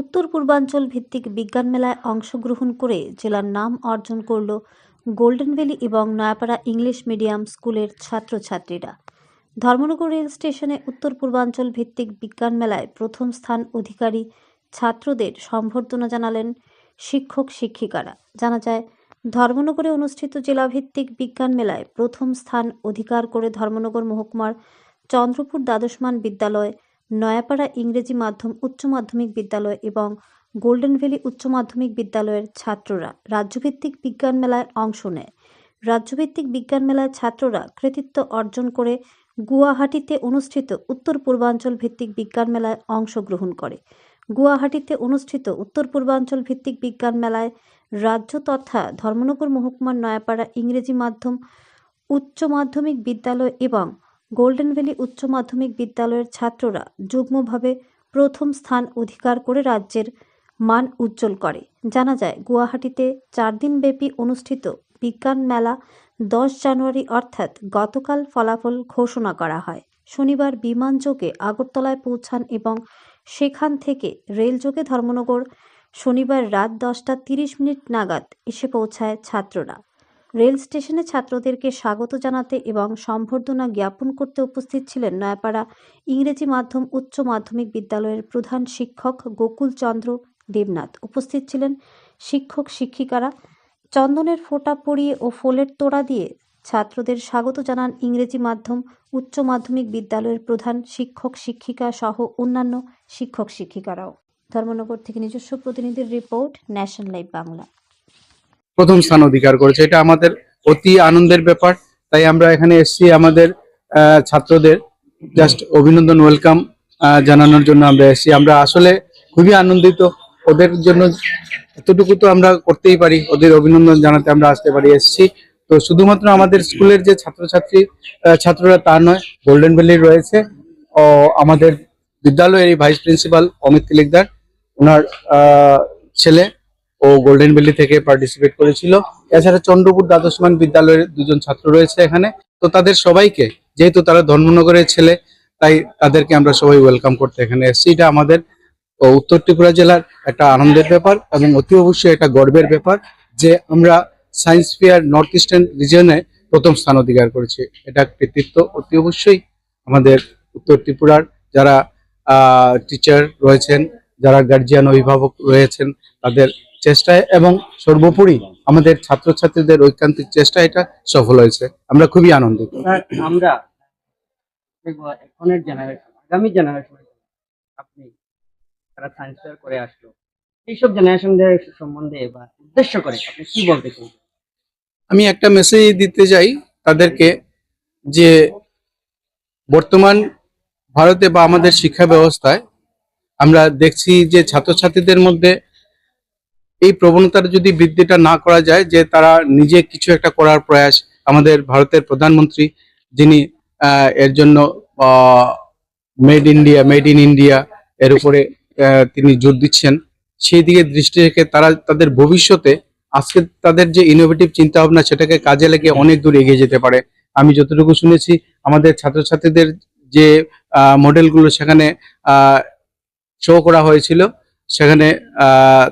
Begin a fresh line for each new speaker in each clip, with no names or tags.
উত্তর পূর্বাঞ্চল ভিত্তিক বিজ্ঞান মেলায় অংশগ্রহণ করে জেলার নাম অর্জন করল গোল্ডেন ভ্যালি এবং নয়াপাড়া ইংলিশ মিডিয়াম স্কুলের ছাত্রছাত্রীরা। ধর্মনগর রেল স্টেশনে উত্তর পূর্বাঞ্চল ভিত্তিক বিজ্ঞান মেলায় প্রথম স্থান অধিকারী ছাত্রদের সম্বর্ধনা জানালেন শিক্ষক শিক্ষিকারা। জানা যায়, ধর্মনগরে অনুষ্ঠিত জেলাভিত্তিক বিজ্ঞান মেলায় প্রথম স্থান অধিকার করে ধর্মনগর মহকুমার চন্দ্রপুর দ্বাদশমান বিদ্যালয় নয়াপাড়া ইংরেজি মাধ্যম উচ্চ মাধ্যমিক বিদ্যালয় এবং গোল্ডেন ভ্যালি উচ্চ মাধ্যমিক বিদ্যালয়ের ছাত্ররা রাজ্যভিত্তিক বিজ্ঞান মেলায় অংশ নেয়। রাজ্যভিত্তিক বিজ্ঞান মেলায় ছাত্ররা কৃতিত্ব অর্জন করে গুয়াহাটিতে অনুষ্ঠিত উত্তর পূর্বাঞ্চল ভিত্তিক বিজ্ঞান মেলায় অংশগ্রহণ করে। গুয়াহাটিতে অনুষ্ঠিত উত্তর পূর্বাঞ্চল ভিত্তিক বিজ্ঞান মেলায় রাজ্য তথা ধর্মনগর মহকুমার নয়াপাড়া ইংরেজি মাধ্যম উচ্চ মাধ্যমিক বিদ্যালয় এবং গোল্ডেন ভ্যালি উচ্চ মাধ্যমিক বিদ্যালয়ের ছাত্ররা যুগ্মভাবে প্রথম স্থান অধিকার করে রাজ্যের মান উজ্জ্বল করে। জানা যায়, গুয়াহাটিতে চার দিনব্যাপী অনুষ্ঠিত বিজ্ঞান মেলা দশ জানুয়ারি অর্থাৎ গতকাল ফলাফল ঘোষণা করা হয়। শনিবার বিমানযোগে আগরতলায় পৌঁছান এবং সেখান থেকে রেলযোগে ধর্মনগর, শনিবার রাত দশটা তিরিশ মিনিট নাগাদ এসে পৌঁছায় ছাত্ররা। রেল স্টেশনে ছাত্রদেরকে স্বাগত জানাতে এবং সম্বর্ধনা জ্ঞাপন করতে উপস্থিত ছিলেন নয়াপাড়া ইংরেজি মাধ্যম উচ্চ মাধ্যমিক বিদ্যালয়ের প্রধান শিক্ষক গোকুল চন্দ্র দেবনাথ। উপস্থিত ছিলেন শিক্ষক শিক্ষিকারা। চন্দনের ফোঁটা পরিয়ে ও ফোলের তোড়া দিয়ে ছাত্রদের স্বাগত জানান ইংরেজি মাধ্যম উচ্চ মাধ্যমিক বিদ্যালয়ের প্রধান শিক্ষক শিক্ষিকা সহ অন্যান্য শিক্ষক শিক্ষিকারাও। ধর্মনগর থেকে নিজস্ব প্রতিনিধির রিপোর্ট ন্যাশনাল লাইভ বাংলা।
প্রথম স্থান অধিকার করেছে। এটা আমাদের অতি আনন্দের ব্যাপার। তাই আমরা এখানে এসেছি আমাদের ছাত্রদের। জাস্ট অভিনন্দন ওয়েলকাম জানানোর জন্য আমরা এসেছি। আমরা আসলে খুবই আনন্দিত। ওদের জন্য এতটুকু তো আমরা করতেই পারি। ওদের অভিনন্দন জানাতে আমরা আসতে পারি, এসেছি। তো শুধুমাত্র আমাদের স্কুলের যে ছাত্রছাত্রী ছাত্ররা তা নয় গোল্ডেন ভ্যালি রয়েছে। ও আমাদের বিদ্যালয়ের এই ভাইস প্রিন্সিপাল অমিত তিলিকদার, ওনার ছেলে। ও গোল্ডেন ভ্যালি থেকে পার্টিসিপেট করেছিল। এছাড়া চন্দ্রপুর দ্বাদশমান বিদ্যালয়ের দুজন ছাত্র রয়েছে এখানে। তো তাদের সবাইকে, যেহেতু তারা ধর্মনগরের ছেলে, তাই তাদেরকে আমরা সবাই ওয়েলকাম করতে এখানে এসেছি। এটা আমাদের উত্তর ত্রিপুরা জেলার একটা আনন্দের ব্যাপার এবং অতি অবশ্যই একটা গর্বের ব্যাপার যে আমরা সায়েন্স ফেয়ার নর্থ ইস্টার্ন রিজনে প্রথম স্থান অধিকার করেছি। এটা কৃতিত্ব। অতি অবশ্যই আমাদের উত্তর ত্রিপুরার যারা টিচার রয়েছেন, যারা গার্জিয়ান অভিভাবক রয়েছেন তাদের চেষ্টায় এবং সর্বোপরি আমাদের ছাত্রছাত্রীদের ঐকান্তিক চেষ্টা এটা সফল হয়েছে। আমরা খুবই আনন্দিত।
আমরা এখনের জেনারেশন আগামী জেনারেশন আপনি তারা সায়েন্স ফেয়ার করে আসলো। এইসব জেনারেশনদের সম্বন্ধে বা উদ্দেশ্য করে আপনি কি বলতে চান?
আমি একটা মেসেজ দিতে চাই তাদেরকে যে বর্তমান ভারতে বা আমাদের শিক্ষা ব্যবস্থায় আমরা দেখছি যে ছাত্রছাত্রীদের মধ্যে এই প্রবণতার যদি বৃদ্ধিটা না করা যায়, যে তারা নিজে কিছু একটা করার প্রয়াস আমাদের ভারতের প্রধানমন্ত্রী, যিনি এর জন্য made India made in India এর উপরে তিনি জোর দিচ্ছেন, সেই দিকে দৃষ্টি রেখে তারা তাদের ভবিষ্যতে, আজকে তাদের যে ইনোভেটিভ চিন্তা ভাবনা সেটাকে কাজে লেগে অনেক দূর এগিয়ে যেতে পারে। আমি যতটুকু শুনেছি, আমাদের ছাত্রছাত্রীদের যে মডেলগুলো সেখানে শো করা হয়েছিল সেখানে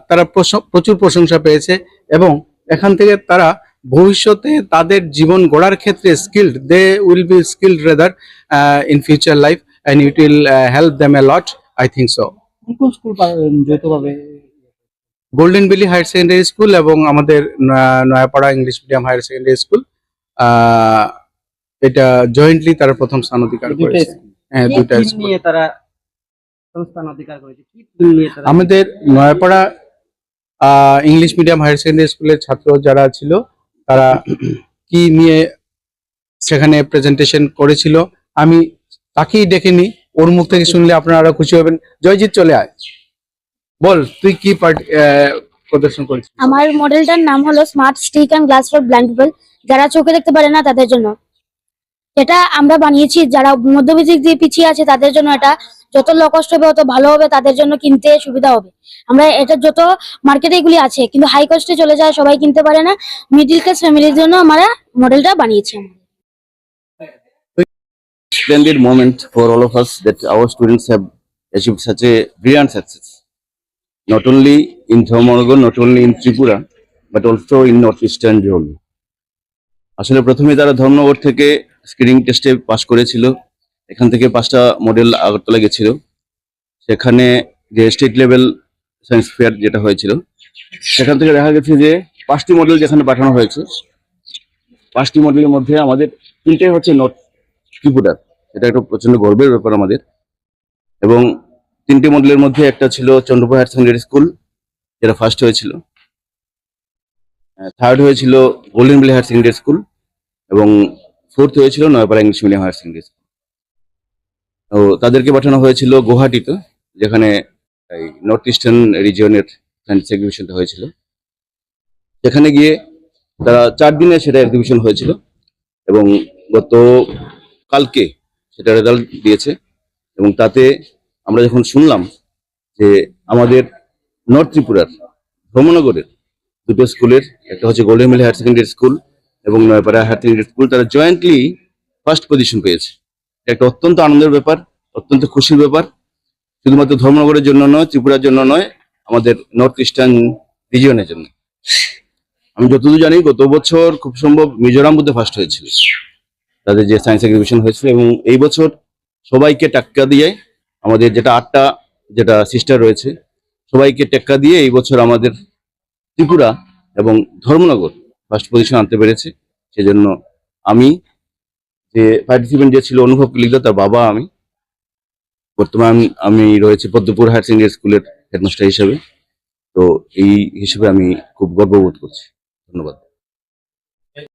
তারা প্রচুর প্রশংসা পেয়েছে এবং এখান থেকে তারা ভবিষ্যতে তাদের জীবন গড়ার ক্ষেত্রে skilled they will be skilled rather in future life and it will help them a lot I think so
কোন স্কুল যৌথভাবে
Golden Valley higher secondary school এবং আমাদের Nayapara English medium higher secondary school এটা jointly তারা প্রথম স্থান অধিকার করেছে। হ্যাঁ
দুটা
স্কুল
নিয়ে তারা সংস্থান অধিকার করেছে। কি theme নিয়ে তারা
আমাদের Nayapara English medium higher secondary স্কুলের ছাত্র যারা ছিল তারা কি নিয়ে সেখানে প্রেজেন্টেশন করেছিল আমি তাকেই ডেকে নি ওর মুখ থেকে শুনলে আপনারা আরও খুশি হবেন। জয়জিৎ চলে আয়। বল তুই কি পার্ট প্রদর্শন করেছিস?
আমার মডেলটার নাম হলো smart stick and glass for blind people যারা চোখে দেখতে পারে না তাদের জন্য। এটা আমরা বানিয়েছি যারা মধ্যবিত্ত দিয়ে পিছিয়ে আছে তাদের জন্য এটা যত লো কষ্ট হবে অত ভালো হবে তাদের জন্য কিনতে সুবিধা হবে আমরা এটা যত মার্কেটে এগুলি আছে কিন্তু হাই কস্টে চলে যায় সবাই কিনতে পারে না মিডিল ক্লাস ফ্যামিলির জন্য আমরা মডেলটা বানিয়েছি
splendid moment for all of us that our students have achieved such a brilliant success. not only in Thamaragon, not only in Tripura, but also in northeastern zone. আসলে প্রথমে তারা ধর্মনগর থেকে স্ক্রিনিং টেস্টে পাশ করেছিল। এখান থেকে পাঁচটা মডেল আগরতলা গেছিল। সেখানে যে স্টেট লেভেল সায়েন্স ফেয়ার যেটা হয়েছিল, সেখান থেকে দেখা গেছে যে পাঁচটি মডেল যেখানে পাঠানো হয়েছে, পাঁচটি মডেলের মধ্যে আমাদের তিনটে হচ্ছে নর্থ ত্রিপুরার। এটা একটা প্রচণ্ড গর্বের ব্যাপার আমাদের। এবং তিনটি মডেলের মধ্যে একটা ছিল চন্দ্রপুর হায়ার সেকেন্ডারি স্কুল যেটা ফার্স্ট হয়েছিল। থার্ড হয়েছিল Golden Valley higher secondary school এবং ফোর্থ হয়েছিল Nayapara English medium higher secondary school তো তাদেরকে পাঠানো হয়েছিল গুয়াহাটিতে, যেখানে এই নর্থ ইস্টার্ন রিজিয়নের এক্সিবিশনটা হয়েছিল। সেখানে গিয়ে তারা চার দিনে সেটা এক্সিবিশন হয়েছিল এবং গত কালকে সেটা রেজাল্ট দিয়েছে এবং তাতে আমরা যখন শুনলাম যে আমাদের নর্থ ত্রিপুরার ভ্রমণনগরের দুটো স্কুলের একটা হচ্ছে golden mill higher secondary school এবং নয়পাড়া হায়ার সেকেন্ডারি স্কুল তারা জয়েন্টলি ফার্স্ট পজিশন পেয়েছে। এটা একটা অত্যন্ত আনন্দের ব্যাপার, অত্যন্ত খুশির ব্যাপার। শুধুমাত্র ধর্মনগরের জন্য নয়, ত্রিপুরার জন্য নয়, আমাদের নর্থ ইস্টার্ন রিজিয়নের জন্য। আমি যতদূর জানি, গত বছর খুব সম্ভব মিজোরাম বুদ্ধে ফার্স্ট হয়েছিল। তাদের যে সায়েন্স এক্সিবিশন হয়েছিল এবং এই বছর সবাইকে টাক্কা দিয়ে আমাদের যেটা আটটা, যেটা সিস্টার রয়েছে, সবাইকে টেক্কা দিয়ে এই বছর আমাদের ত্রিপুরা এবং ধর্মনগর ফার্স্ট পজিশন আনতে পেরেছে। সেজন্য আমি যে পার্টিসিপেন্ট যে ছিল অনুভব লিখলো, তার বাবা আমি। বর্তমান আমি রয়েছে পদ্মপুর হায়ার সেকেন্ডারি স্কুলের হেডমাস্টার হিসেবে। তো এই হিসেবে আমি খুব গর্ববোধ করছি। ধন্যবাদ।